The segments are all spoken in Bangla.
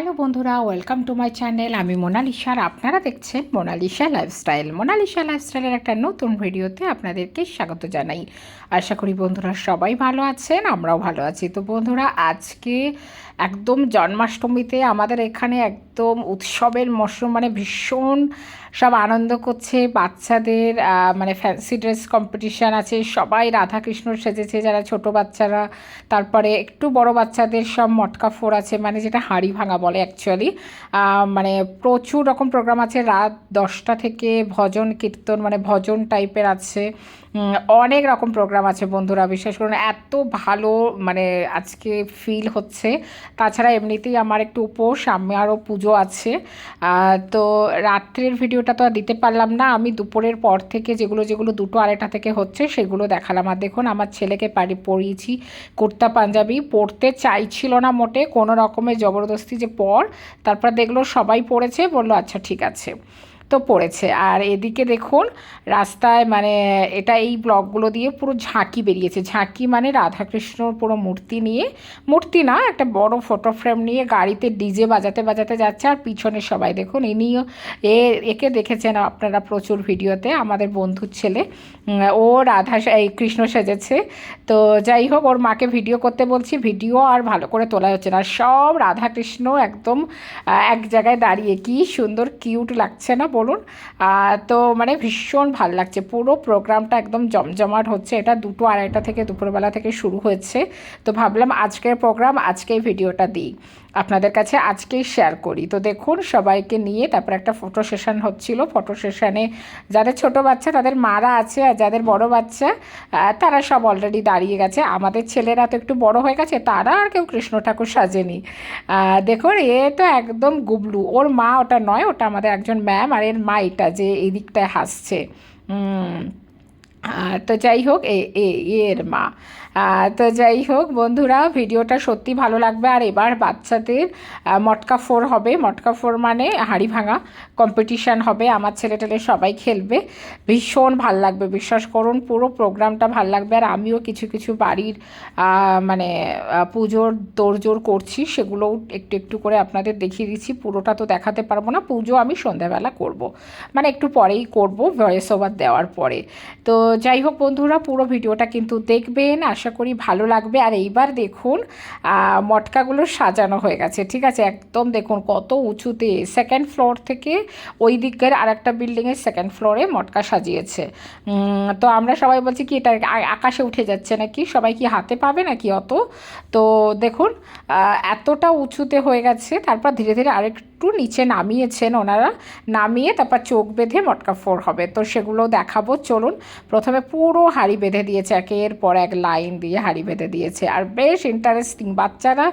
হ্যালো বন্ধুরা, ওয়েলকাম টু মাই চ্যানেল। আমি মোনালিসা আর আপনারা দেখছেন মোনালিসা লাইফস্টাইল। মোনালিসা লাইফস্টাইলের একটা নতুন ভিডিওতে আপনাদেরকে স্বাগত জানাই। আশা করি বন্ধুরা সবাই ভালো আছেন, আমরাও ভালো আছি। তো বন্ধুরা, আজকে একদম জন্মাষ্টমীতে আমাদের এখানে একদম উৎসবের মরশুম মানে ভীষণ সব আনন্দ করছে। বাচ্চাদের মানে ফ্যান্সি ড্রেস কম্পিটিশান আছে, সবাই রাধাকৃষ্ণ সেজেছে, যারা ছোট বাচ্চারা। তারপরে একটু বড় বাচ্চাদের সব মটকা ফোর আছে মানে যেটা হাঁড়ি ভাঙা বলে অ্যাকচুয়ালি মানে প্রচুর রকম প্রোগ্রাম আছে, রাত দশটা থেকে ভজন কীর্তন মানে ভজন টাইপের আছে। অনেক রকম প্রোগ্রাম আছে বন্ধুরা বিশ্বাস করুন এত ভালো মানে আজকে ফিল হচ্ছে। তাছাড়া এমনিতেই আমার একটু উপোস, আমি আরও পুজো আছে। তো রাত্রের ভিডিওটা তো আর দিতে পারলাম না। আমি দুপুরের পর থেকে যেগুলো যেগুলো দুটো আড়াইটা থেকে হচ্ছে, সেগুলো দেখালাম। আর দেখুন, আমার ছেলেকে পারি পরিয়েছি কুর্তা পাঞ্জাবি পরতে চাইছিল না মোটে, কোনো রকমের জবরদস্তি যে পর তারপর দেখল সবাই পড়েছে বলল আচ্ছা ঠিক আছে। তো পড়েছে। আর এদিকে দেখুন, রাস্তায় মানে এটা এই ব্লকগুলো দিয়ে পুরো ঝাঁকি বেরিয়েছে। ঝাঁকি মানে রাধাকৃষ্ণর পুরো মূর্তি নিয়ে, মূর্তি না, একটা বড় ফটো ফ্রেম নিয়ে গাড়িতে ডিজে বাজাতে বাজাতে যাচ্ছে। আর পিছনে সবাই দেখুন, ইনিও, এ, একে দেখেছেন আপনারা প্রচুর ভিডিওতে, আমাদের বন্ধুর ছেলে। ও রাধা এই কৃষ্ণ সেজেছে। তো যাই হোক, ওর মাকে ভিডিও করতে বলছি, ভিডিও আর ভালো করে তোলা হচ্ছে না। সব রাধাকৃষ্ণ একদম এক জায়গায় দাঁড়িয়ে। কি সুন্দর কিউট লাগছে না বলুন। তো মানে ভীষণ ভালো লাগছে। পুরো প্রোগ্রামটা একদম জমজমাট হচ্ছে। এটা দুটো আড়াইটা থেকে দুপুরবেলা থেকে শুরু হয়েছে। তো ভাবলাম আজকের প্রোগ্রাম আজকেই ভিডিওটা দিই। আপনাদের কাছে আজকেই শেয়ার করি। তো দেখুন সবাইকে নিয়ে তারপর একটা ফটো সেশন হচ্ছিল। ফটো সেশনে যাদের ছোট বাচ্চা তাদের মারা আছে আর যাদের বড় বাচ্চা তারা সব অলরেডি দাঁড়িয়ে গেছে। আমাদের ছেলেরা তো একটু বড় হয়ে গেছে তারা আর কেউ কৃষ্ণ ঠাকুর সাজেনি। দেখুন এ তো একদম গুবলু। ওর মা ওটা নয় ওটা আমাদের একজন ম্যাম আর এর মা এটা যে এই দিকটায় হাসছে। আহ, তো যাই হোক, এ এর মা। তো যাই হোক, বন্ধুরা, ভিডিওটা সত্যি ভালো লাগবে। আর এবার বাচ্চাদের মটকা ফোর হবে। মটকা ফোর মানে হাঁড়ি ভাঙা কম্পিটিশান হবে। আমার ছেলে টেলে সবাই খেলবে। ভীষণ ভালো লাগবে। বিশ্বাস করুন, পুরো প্রোগ্রামটা ভালো লাগবে। আর আমিও কিছু কিছু বাড়ির মানে পুজোর তোড়জোড় করছি। সেগুলোও একটু একটু করে আপনাদের দেখিয়ে দিচ্ছি। পুরোটা তো দেখাতে পারব না। পুজো আমি সন্ধ্যাবেলা করব। মানে একটু পরেই করব ভয়েস ওভার দেওয়ার পরে। তো যাই হোক বন্ধুরা, পুরো ভিডিওটা কিন্তু দেখবেন, আশা করি ভালো লাগবে। আর এইবার দেখুন মটকাগুলো সাজানো হয়ে গেছে, ঠিক আছে? একদম দেখুন কত উঁচুতে সেকেন্ড ফ্লোর থেকে ওই দিকের আর একটা বিল্ডিংয়ের সেকেন্ড ফ্লোরে মটকা সাজিয়েছে। তো আমরা সবাই বলছি কি, এটা আকাশে উঠে যাচ্ছে নাকি? সবাই কি হাতে পাবে নাকি অত? তো দেখুন এতটা উঁচুতে হয়ে গেছে, তারপর ধীরে ধীরে আরেকটু নিচে নামিয়েছেন ওনারা। নামিয়ে তারপর চোখ বেঁধে মটকা ফোর হবে। তো সেগুলো দেখাবো, চলুন। প্রথমে পুরো হাড়ি বেঁধে দিয়েছে একের পর এক লাইন দিয়ে হাড়ি বেঁধে দিয়েছে। আর বেশ ইন্টারেস্টিং বাচ্চারা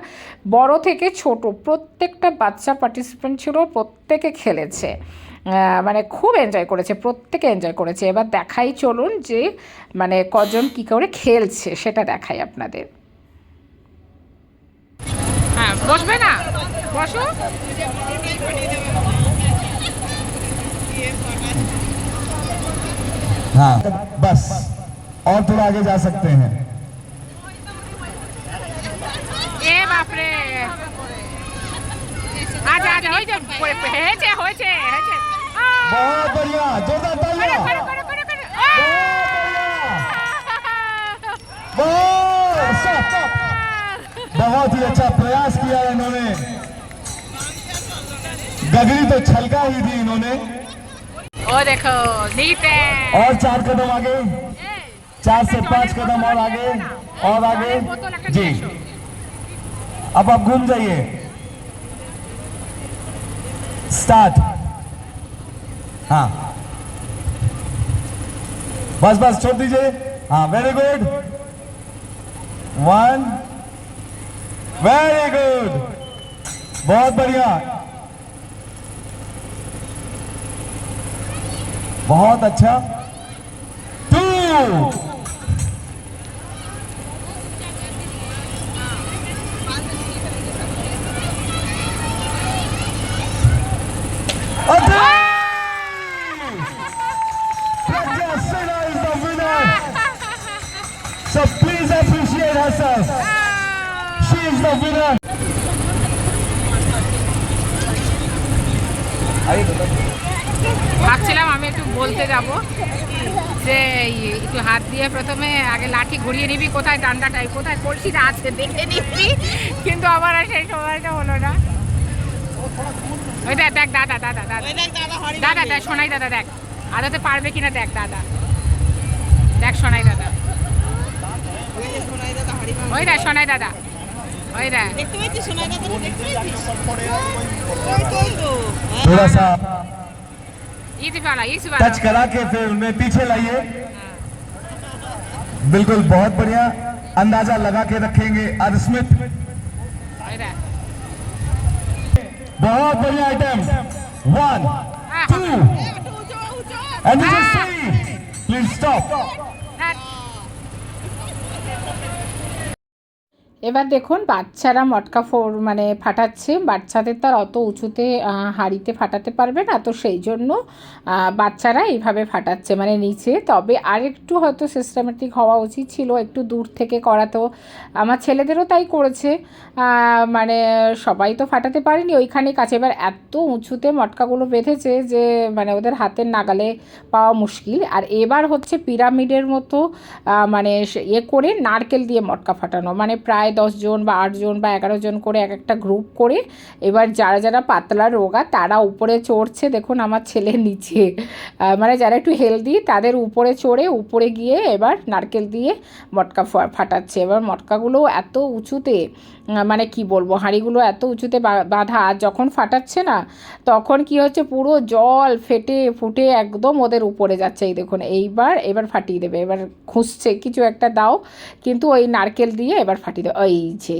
বড় থেকে ছোট, প্রত্যেকটা বাচ্চা পার্টিসিপেন্ট ছিল, প্রত্যেকে খেলেছে। মানে খুব এনজয় করেছে, প্রত্যেকে এনজয় করেছে। এবার দেখাই চলুন যে মানে কজন কী করে খেলছে, সেটা দেখাই আপনাদের। হ্যাঁ বসবে না? বসো हाँ बस और थोड़ा आगे जा सकते हैं। ए बाप रे हाँ, बहुत बढ़िया जोरदार तालियाँ। करो करो करो करो। बहुत बहुत ही अच्छा प्रयास किया है इन्होंने। गगरी तो छलका हुई थी इन्होंने। और देखो और चार कदम आगे। चार से पाँच कदम और आगे और आगे। जी। अब आप घूम जाइए। स्टार्ट। हाँ। बस बस छोड़ दीजिए। हाँ very good one very good बहुत बढ़िया। बहुत अच्छा too. So please appreciate herself. She is the winner. ভাবছিলাম আমি একটু বলতে যাব যে একটু হাত দিয়ে প্রথমে আগে লাঠি ঘুরিয়ে নিবি কোথায় ডান্ডাটাই কোথায় কলসিটা আছে দেখে নিবি কিন্তু আমার আর সেই সময়টা হলো না। ওই দেখ দেখ দাদা দাদা দাদা। দাদা দেখ সোনাই দাদা দেখ। আদাতে পারবে কিনা দেখ দাদা। দেখ সোনাই দাদা। ওই যে সোনাই দাদা ওই দেখ সোনাই দাদা। ওই দেখ। দেখতে পাচ্ছিস সোনাই দাদা দেখতে পাচ্ছিস? टच करा के फिर उन्हें पीछे लाइए। बिल्कुल बहुत बढ़िया। अंदाज़ा लगा के रखेंगे अरस्मित बहुत बढ़िया item one two and please stop এবার দেখুন, বাচ্চারা মটকা ফোর মানে ফাটাচ্ছে। বাচ্চাদের তার অত উঁচুতে হাঁড়িতে ফাটাতে পারবে না। তো সেই জন্য বাচ্চারা এইভাবে ফাটাচ্ছে মানে নিচে। তবে আরেকটু হয়তো সিস্টেমেটিক হওয়া উচিত ছিল, একটু দূর থেকে করা তো আমার ছেলেদেরও তাই করেছে। মানে সবাই তো ফাটাতে পারেনি ওইখানে কাছে। এবার এত উঁচুতে মটকাগুলো বেঁধেছে যে মানে ওদের হাতের নাগালে পাওয়া মুশকিল। আর এবার হচ্ছে পিরামিডের মতো মানে ইয়ে করে নারকেল দিয়ে মটকা ফাটানো। মানে প্রায় দশজন বা আটজন বা এগারো জন করে এক একটা গ্রুপ করে এবার যারা যারা পাতলা রোগা তারা উপরে চড়ছে দেখুন আমার ছেলে নিচে। মানে যারা একটু হেলদি তাদের উপরে চড়ে উপরে গিয়ে এবার নারকেল দিয়ে মটকা ফাটাচ্ছে। এবার মটকাগুলো এত উঁচুতে মানে কি বলব, হাঁড়িগুলো এত উঁচুতে বাঁধা, আর যখন ফাটাচ্ছে না, তখন কি হচ্ছে, পুরো জল ফেটে ফুটে একদম ওদের উপরে যাচ্ছে। এই দেখুন, এইবার, এবার ফাটিয়ে দেবে, এবার খুঁজছে কিছু একটা দাও, কিন্তু ওই নারকেল দিয়ে এবার ফাটিয়ে দেবে। ওই যে,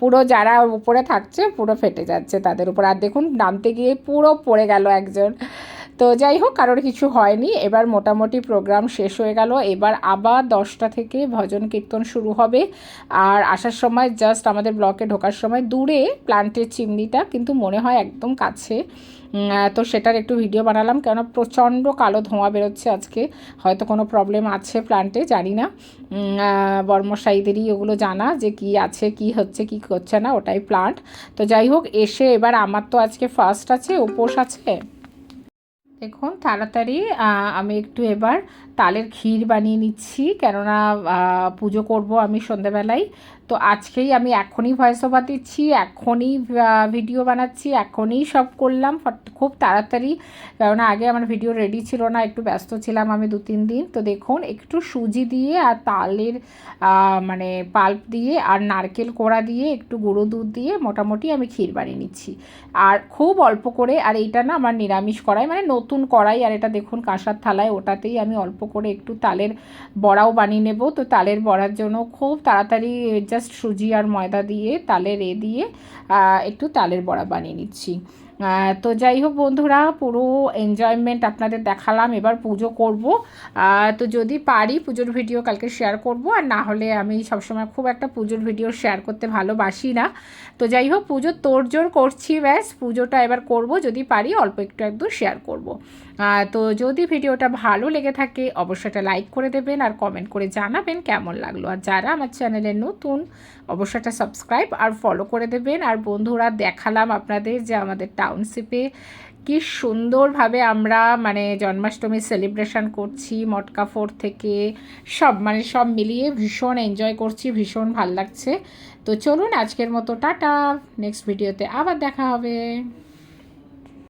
পুরো যারা উপরে থাকছে, পুরো ফেটে যাচ্ছে তাদের উপর। আর দেখুন, নামতে গিয়ে পুরো পড়ে গেল একজন। তো যাই হোক, কারোর কিছু হয়নি। এবার মোটামুটি প্রোগ্রাম শেষ হয়ে গেল। এবার আবার দশটা থেকে ভজন কীর্তন শুরু হবে। আর আসার সময় জাস্ট আমাদের ব্লকে ঢোকার সময় দূরে প্লান্টের চিমনিটা কিন্তু মনে হয় একদম কাছে। তো সেটার একটু ভিডিও বানালাম কেন প্রচণ্ড কালো ধোঁয়া বেরোচ্ছে আজকে। হয়তো কোনো প্রবলেম আছে প্লান্টে জানি না। বর্মশাইদেরই ওগুলো জানা যে কি আছে, কি হচ্ছে, কি করছে না, ওটাই প্লান্ট তো যাই হোক, এসে এবার আমার তো আজকে ফার্স্ট আছে, উপোস আছে। দেখুন তাড়াতাড়ি আমি একটু এবার তালের ক্ষীর বানিয়ে নিচ্ছি, কেননা পুজো করব আমি সন্ধেবেলায়। তো আজকেই আমি এখনই ভয়েস ওভার দিচ্ছি, এখনই ভিডিও বানাচ্ছি, এখনই সব করলাম খুব তাড়াতাড়ি। কেননা, আগে আমার ভিডিও রেডি ছিল না, একটু ব্যস্ত ছিলাম আমি দু, তিন দিন। তো দেখুন, একটু সুজি দিয়ে আর তালের মানে পাল্প দিয়ে আর নারকেল কোড়া দিয়ে একটু গুঁড়ো দুধ দিয়ে মোটামুটি আমি ক্ষীর বানিয়ে নিচ্ছি। আর খুব অল্প করে, আর এইটা না আমার নিরামিষ কড়াই মানে নতুন কড়াই, আর এটা দেখুন কাঁসার থালায় ওটাতেই আমি অল্প করে একটু তালের বড়াও বানিয়ে নেব। তো তালের বড়ার জন্য খুব তাড়াতাড়ি জাস্ট সুজি আর ময়দা দিয়ে তালের এ দিয়ে একটু তালের বড়া বানিয়ে নিচ্ছি। তো যাই হোক বন্ধুরা, পুরো এনজয়মেন্ট আপনাদের দেখালাম। এবার পুজো করব। তো যদি পারি পুজোর ভিডিও কালকে শেয়ার করব। আর না হলে আমি সবসময় খুব একটা পুজোর ভিডিও শেয়ার করতে ভালোবাসি না। তো যাই হোক পুজোর তোড়জোড় করছি ব্যাস। পুজোটা এবার করব। যদি পারি অল্প একটু একটু শেয়ার করব। তো যদি ভিডিওটা ভালো লেগে থাকে, অবশ্যই একটা লাইক করে দেবেন আর কমেন্ট করে জানাবেন কেমন লাগল। আর যারা আমার চ্যানেলে নতুন, অবশ্যই একটা সাবস্ক্রাইব আর ফলো করে দেবেন। আর বন্ধুরা, দেখালাম আপনাদের যে আমাদের টাউনশিপে কি সুন্দরভাবে আমরা মানে জন্মাষ্টমী সেলিব্রেশন করছি, মটকা ফোর থেকে সব মানে সব মিলিয়ে ভীষণ এনজয় করছি, ভীষণ ভালো লাগছে। তো চলুন আজকের মতো, টাটা। নেক্সট ভিডিওতে আবার দেখা হবে।